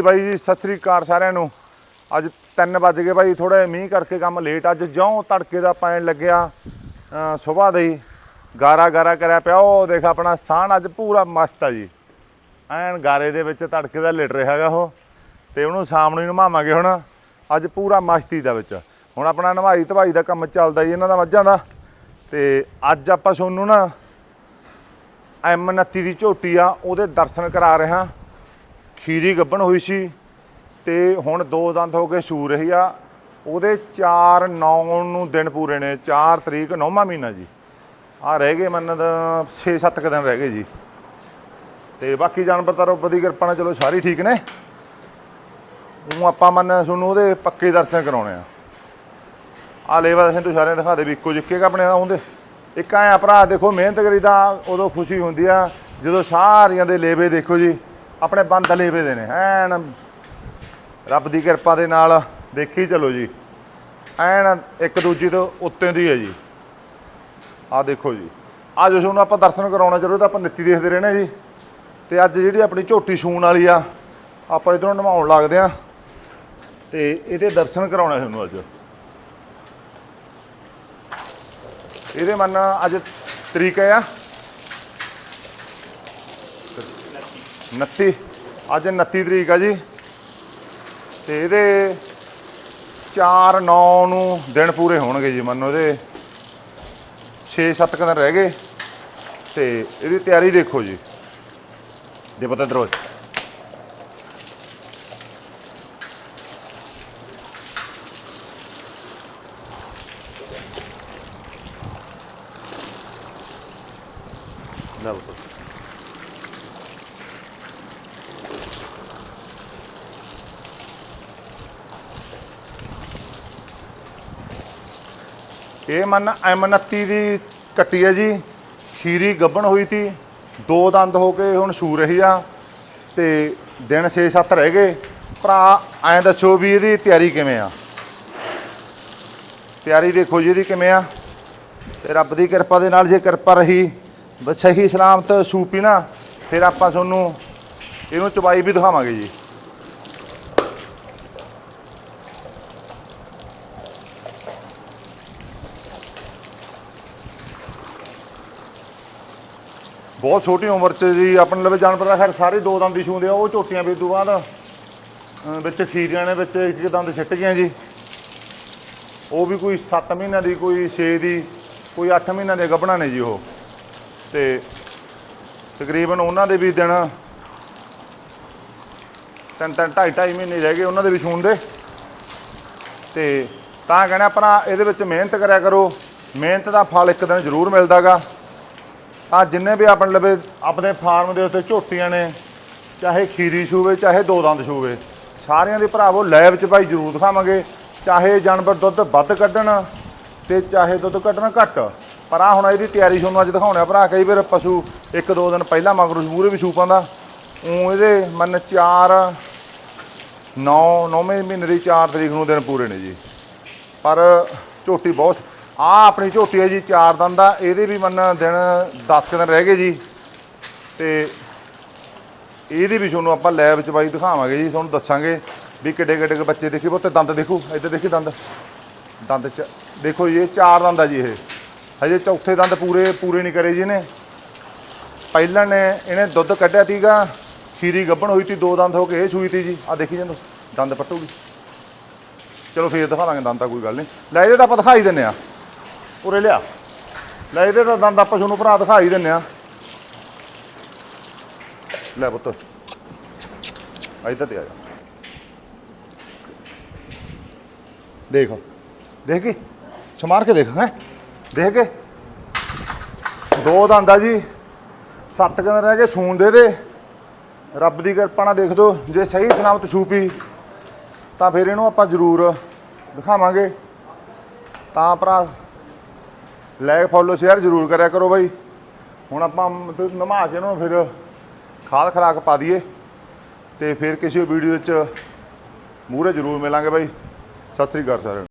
ਬਾਈ ਜੀ, ਸਤਿ ਸ੍ਰੀ ਅਕਾਲ ਸਾਰਿਆਂ ਨੂੰ। ਅੱਜ 3 ਵਜ ਗਏ ਬਾਈ ਥੋੜਾ ਮੀਂਹ ਕਰਕੇ ਕੰਮ ਲੇਟ ਅੱਜ ਜਿਉਂ ਤੜਕੇ ਦਾ ਪੈਣ ਲੱਗਿਆ ਸਵੇਰ ਦਾ ਹੀ ਗਾਰਾ ਗਾਰਾ ਕਰਿਆ ਪਿਆ। ਉਹ ਦੇਖ ਆਪਣਾ ਸਾਹਣ ਅੱਜ ਪੂਰਾ ਮਸਤ ਆ ਜੀ। ਐਨ ਗਾਰੇ ਦੇ ਵਿੱਚ ਤੜਕੇ ਦਾ ਲਿਟ ਰਿਹਾ ਹੈਗਾ ਉਹ, ਤੇ ਉਹਨੂੰ ਸ਼ਾਮ ਨੂੰ ਹੀ ਨਵਾਵਾਂਗੇ ਹੁਣ। ਅੱਜ ਪੂਰਾ ਮਸਤੀ ਦਾ ਵਿੱਚ। ਹੁਣ ਆਪਣਾ ਨਵਾਈ ਧਵਾਈ ਦਾ ਕੰਮ ਚੱਲਦਾ ਜੀ ਇਹਨਾਂ ਦਾ ਮੱਝਾਂ ਦਾ। ਤੇ ਅੱਜ ਆਪਾਂ ਤੁਹਾਨੂੰ ਨਾ M29 ਦੀ ਝੋਟੀ ਆ, ਉਹਦੇ ਦਰਸ਼ਨ ਕਰਾ ਰਿਹਾ ਖੀਰੀ ਗੱਭਣ ਹੋਈ ਸੀ ਤੇ ਹੁਣ ਦੋ ਦੰਦ ਹੋ ਕੇ ਸੂ ਰਹੀ ਆ। ਉਹਦੇ 4 9 ਨੂੰ ਦਿਨ ਪੂਰੇ ਨੇ 4 ਤਰੀਕ 9ਵਾਂ ਮਹੀਨਾ ਜੀ। ਆ ਰਹਿ ਗਏ ਮੰਨ 6-7 ਕੁ ਦਿਨ ਰਹਿ ਗਏ ਜੀ। ਤੇ ਬਾਕੀ ਜਾਨਵਰ ਤਾਂ ਰੱਬ ਦੀ ਕਿਰਪਾ ਨਾਲ ਚਲੋ ਸਾਰੇ ਠੀਕ ਨੇ। ਉਹ ਆਪਾਂ ਮੰਨ ਤੁਹਾਨੂੰ ਉਹਦੇ ਪੱਕੇ ਦਰਸ਼ਨ ਕਰਾਉਣੇ ਆ। ਆ ਲੇਵਾ ਦਰਸ਼ਨ ਤੂੰ ਸਾਰਿਆਂ ਨੂੰ ਦਿਖਾ ਦੇ ਵੀ ਇੱਕੋ ਜਿੱਕੇ ਆਪਣੇ ਹੁੰਦੇ। ਇੱਕ ਆਇਆ ਭਰਾ ਦੇਖੋ, ਮਿਹਨਤ ਕਰੀਦਾ, ਉਦੋਂ ਖੁਸ਼ੀ ਹੁੰਦੀ ਆ। ਜਦੋਂ ਸਾਰਿਆਂ ਦੇ ਲੇਵੇ ਦੇਖੋ ਜੀ। ਆਪਣੇ ਬੰਦ ਲੇਵੇ ਦੇ ਨੇ। ਐਨ ਰੱਬ ਦੀ ਕਿਰਪਾ ਦੇ ਨਾਲ ਦੇਖੀ ਚਲੋ ਜੀ। ਐਨ ਇੱਕ ਦੂਜੀ ਤੋਂ ਉੱਤੇ ਦੀ ਹੈ ਜੀ। ਆ ਦੇਖੋ ਜੀ। ਅੱਜ ਤੁਹਾਨੂੰ ਆਪਾਂ ਦਰਸ਼ਨ ਕਰਾਉਣਾ ਚਲੋ ਤਾਂ ਆਪਾਂ ਨਿੱਤੀ ਦੇਖਦੇ ਰਹਿਣਾ ਜੀ। ਤੇ ਅੱਜ ਜਿਹੜੀ ਆਪਣੀ ਝੋਟੀ ਛੂਣ ਵਾਲੀ ਆ, ਆਪਾਂ ਇਧਰੋਂ ਨਵਾਉਣ ਲੱਗਦੇ ਆ ਤੇ ਇਹਦੇ ਦਰਸ਼ਨ ਕਰਾਉਣੇ ਤੁਹਾਨੂੰ ਅੱਜ। ਇਹਦੇ ਮੰਨ ਅੱਜ ਤਰੀਕ ਆ 29 ਅੱਜ 29 ਤਰੀਕ ਆ ਜੀ। ਤੇ ਇਹਦੇ 4 9 ਨੂੰ ਦਿਨ ਪੂਰੇ ਹੋਣਗੇ ਜੀ, ਮੰਨੋ ਇਹਦੇ 6-7 ਦਿਨ ਰਹਿ ਗਏ। ਤੇ ਇਹਦੀ ਤਿਆਰੀ ਦੇਖੋ ਜੀ। ਦੇ ਪਤਾ ਦਰੋਜ ਲੈ ਬਤੋ ਇਹ ਮਨ M29 ਦੀ ਕੱਟੀ ਹੈ ਜੀ। ਖੀਰੀ ਗੱਬਣ ਹੋਈ ਤੀ, ਦੋ ਦੰਦ ਹੋ ਕੇ ਹੁਣ ਸੂ ਰਹੀ ਆ ਤੇ ਦਿਨ 6-7 ਰਹਿ ਗਏ। ਭਰਾ, ਐਂ ਦੱਸੋ ਵੀ ਇਹਦੀ ਤਿਆਰੀ ਕਿਵੇਂ ਆ? ਤਿਆਰੀ ਦੇਖੋ ਜੀ ਇਹਦੀ ਕਿਵੇਂ ਆ। ਤੇ ਰੱਬ ਦੀ ਕਿਰਪਾ ਦੇ ਨਾਲ ਜੇ ਕਿਰਪਾ ਰਹੀ, ਬਸ ਸਹੀ ਸਲਾਮਤ ਸੂਪੀ ਨਾ, ਫਿਰ ਆਪਾਂ ਤੁਹਾਨੂੰ ਇਹਨੂੰ ਚਬਾਈ ਵੀ ਦਿਖਾਵਾਂਗੇ ਜੀ। ਬਹੁਤ ਛੋਟੀ ਉਮਰ 'ਚ ਜੀ, ਆਪਣੇ ਲਵੇ ਜਾਨਵਰ ਦਾ ਖੈਰ ਸਾਰੇ ਦੋ ਦੰਦ ਹੀ ਛੂੰਦੇ ਆ, ਉਹ ਝੋਟੀਆਂ ਵੀ ਤੋਂ ਬਾਅਦ। ਅਹ ਵਿੱਚ ਖੀਰੀਆਂ ਨੇ, ਵਿੱਚ ਇੱਕ ਇੱਕ ਦੰਦ ਛਿੱਟ ਗਈਆਂ ਜੀ। ਉਹ ਵੀ ਕੋਈ 7 ਮਹੀਨਿਆਂ ਦੀ, ਕੋਈ 6 ਦੀ, ਕੋਈ 8 ਮਹੀਨਿਆਂ ਦੇ ਗੱਭਣਾ ਨੇ ਜੀ ਉਹ। ਤੇ ਤਕਰੀਬਨ ਉਹਨਾਂ ਦੇ ਵੀ ਦਿਨ ਤਿੰਨ ਤਿੰਨ, ਢਾਈ ਢਾਈ ਮਹੀਨੇ ਰਹਿ ਗਏ ਉਹਨਾਂ ਦੇ ਵੀ ਛੂਣ ਦੇ। ਤੇ ਤਾਂ ਕਹਿਣਾ ਆਪਣਾ ਇਹਦੇ ਵਿੱਚ ਮਿਹਨਤ ਕਰਿਆ ਕਰੋ। ਮਿਹਨਤ ਦਾ ਫਲ ਇੱਕ ਦਿਨ ਜ਼ਰੂਰ ਮਿਲਦਾਗਾ। ਆ ਜਿੰਨੇ ਵੀ ਆਪਣੇ ਲਵੇ ਆਪਣੇ ਫਾਰਮ ਦੇ ਉੱਤੇ ਝੋਟੀਆਂ ਨੇ, ਚਾਹੇ ਖੀਰੀ ਛੂਵੇ, ਚਾਹੇ ਦੋ ਦੰਦ ਛੂਵੇ, ਸਾਰਿਆਂ ਦੇ ਭਰਾਵੋ ਲੈਬ 'ਚ ਭਾਈ ਜ਼ਰੂਰ ਦਿਖਾਵਾਂਗੇ। ਚਾਹੇ ਜਾਨਵਰ ਦੁੱਧ ਵੱਧ ਕੱਢਣ ਤੇ ਚਾਹੇ ਦੁੱਧ ਕੱਢਣ ਘੱਟ। ਪਰ ਆ ਹੁਣ ਇਹਦੀ ਤਿਆਰੀ ਤੁਹਾਨੂੰ ਅੱਜ ਦਿਖਾਉਣਾ ਭਰਾ, ਕਈ ਵਾਰ ਪਸ਼ੂ ਇੱਕ ਦੋ ਦਿਨ ਪਹਿਲਾਂ ਮਗਰੋਂ ਮੂਰੇ ਵੀ ਛੂ ਪਾਉਂਦਾ। ਉਹ ਇਹਦੇ ਮਨ 4 9 9ਵੇਂ ਮਹੀਨੇ ਦੀ 4 ਤਰੀਕ ਨੂੰ ਦਿਨ ਪੂਰੇ ਨੇ ਜੀ। ਪਰ ਝੋਟੀ ਬਹੁਤ ਆ ਆਪਣੀ ਝੋਟੀ ਹੈ ਜੀ, ਚਾਰ ਦੰਦ ਦਾ। ਇਹਦੇ ਵੀ ਮੰਨ ਦਿਨ 10 ਕੁ ਦਿਨ ਰਹਿ ਗਏ ਜੀ। ਤੇ ਇਹਦੀ ਵੀ ਤੁਹਾਨੂੰ ਆਪਾਂ ਲੈਬ ਚ ਬਾਈ ਦਿਖਾਵਾਂਗੇ ਜੀ, ਤੁਹਾਨੂੰ ਦੱਸਾਂਗੇ ਵੀ ਕਿੱਡੇ ਕਿੱਡੇ ਬੱਚੇ ਦੇਖੀ ਬੋਤੇ ਦੰਦ ਦੇਖੋ, ਇੱਧਰ ਦੇਖੀ ਦੰਦ। ਦੰਦ ਚ, ਦੇਖੋ ਜੀ, ਇਹ ਚਾਰ ਦੰਦ ਆ ਜੀ ਇਹ। ਹਜੇ ਚੌਥੇ ਦੰਦ ਪੂਰੇ ਪੂਰੇ ਨਹੀਂ ਕਰੇ ਜੀ ਨੇ ਪਹਿਲਾਂ ਨੇ ਇਹਨੇ ਦੁੱਧ ਕੱਢਿਆ ਤੀਗਾ ਖੀਰੀ ਗੱਭਣ ਹੋਈ ਤੀ ਦੋ ਦੰਦ ਹੋ ਕੇ ਇਹ ਸੂਈ ਤੀ ਜੀ। ਆ ਦੇਖੀ ਜਾਂਦੇ ਦੰਦ ਪੱਟੂਗੀ। ਚਲੋ ਫੇਰ ਦਿਖਾ ਦਾਂਗੇ, ਦੰਦ ਤਾਂ ਕੋਈ ਗੱਲ ਨਹੀਂ। ਲੈ ਇਹਦੇ ਤਾਂ ਆਪਾਂ ਦਿਖਾਈ ਦਿੰਨੇ ਆ। ਉਰੇ ਲਿਆ। ਲੈ ਇਹਦੇ ਤਾਂ ਦੰਦ ਆਪਾਂ ਤੁਹਾਨੂੰ ਭਰਾ ਦਿਖਾਈ ਦਿੰਨੇ ਆ। ਲੈ ਪੁੱਤ। ਇੱਧਰ ਤੇ ਆ ਜਾ। ਦੇਖ। ਦੇਖ ਕੇ? ਸਮਾਰ ਕੇ ਦੇਖ, ਹੈ? ਦੇਖ ਕੇ? ਦੋ ਦੰਦ ਆ ਜੀ। ਸੱਤ ਦਿਨ ਰਹਿ ਗਏ ਸੂਣ ਦੇ ਦੇ ਰੱਬ ਦੀ ਕਿਰਪਾ ਨਾਲ ਦੇਖ ਦੋ, ਜੇ ਸਹੀ ਸਲਾਮਤ ਛੂਪੀ, ਤਾਂ ਫਿਰ ਇਹਨੂੰ ਆਪਾਂ ਜ਼ਰੂਰ ਦਿਖਾਵਾਂਗੇ। ਤਾਂ ਭਰਾ ਲਾਈਕ ਫੋਲੋ ਸ਼ੇਅਰ ਜ਼ਰੂਰ ਕਰਿਆ ਕਰੋ ਬਾਈ। ਹੁਣ ਆਪਾਂ ਮਤਲਬ ਨਮਾ ਕੇ ਨੂੰ ਫਿਰ ਖਾਦ ਖਰਾਕ ਪਾ ਦਈਏ ਤੇ ਫਿਰ ਕਿਸੇ ਵੀਡੀਓ ਵਿੱਚ ਮੂਹਰੇ ਜ਼ਰੂਰ ਮਿਲਾਂਗੇ ਬਾਈ। ਸਤਿ ਸ੍ਰੀ ਅਕਾਲ ਸਾਰਿਆਂ